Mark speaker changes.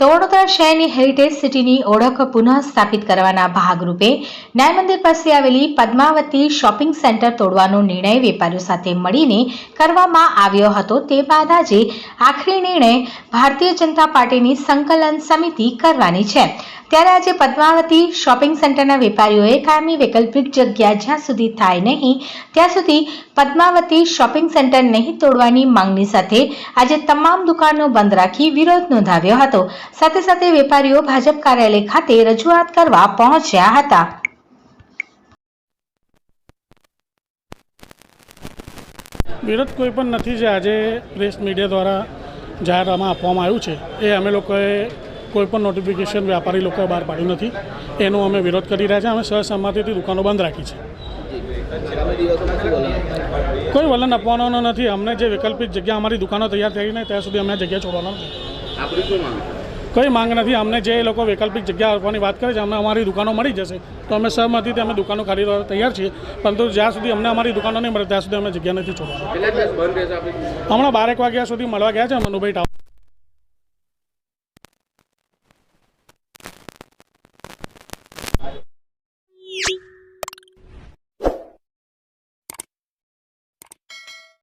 Speaker 1: તો શહેરની હેરિટેજ સિટીની ઓળખ પુનઃ સ્થાપિત કરવાના ભાગરૂપે ન્યાય મંદિર પાસે આવેલી પદ્માવતી શોપિંગ સેન્ટર તોડવાનો નિર્ણય વેપારીઓ સાથે મળીને કરવામાં આવ્યો હતો. તે બાદ આજે આખરી નિર્ણય ભારતીય જનતા પાર્ટીની સંકલન સમિતિ કરવાની છે. ત્યારે આજે પદ્માવતી શોપિંગ સેન્ટરના વેપારીઓએ કાયમી વૈકલ્પિક જગ્યા જ્યાં સુધી થાય નહીં, ત્યાં સુધી પદ્માવતી શોપિંગ સેન્ટર નહીં તોડવાની માંગણી સાથે આજે તમામ દુકાનો બંધ રાખી વિરોધ નોંધાવ્યો હતો. સાથે સાથે વેપારીઓ ભાજપ કાર્યાલય ખાતે રજૂઆત કરવા પહોંચ્યા હતા.
Speaker 2: વિરોધ કોઈ પણ નથી જે આજે પ્રેસ મીડિયા દ્વારા જાહેરમાં આપવામાં આવ્યું છે. એ અમે લોકોએ કોઈ પણ નોટિફિકેશન વ્યાપારી લોકોએ બહાર પાડ્યું નથી. એનો અમે વિરોધ કરી રહ્યા છે. અમે સહસંમતિથી દુકાનો બંધ રાખી છે. કોઈ વલણ આપવાનો નથી. અમને જે વૈકલ્પિક જગ્યા અમારી દુકાનો તૈયાર થઈને ત્યાં સુધી અમે જગ્યા છોડવાનો નથી.
Speaker 3: આપણી શું માંગ
Speaker 2: કોઈ માંગ નથી. અમને જે લોકો વૈકલ્પિક જગ્યા આપવાની વાત કરે છે અમને અમારી દુકાનો મળી જશે. તો અમે સહમતિથી અમે દુકાનો ખરીદવા તૈયાર છીએ. પરંતુ જ્યાં સુધી અમને અમારી દુકાનો નહીં મળે ત્યાં સુધી અમે જગ્યા નથી છોડવાના. હમણાં બારેક વાગ્યા સુધી મળવા ગયા છે મનુભાઈ ટાવર.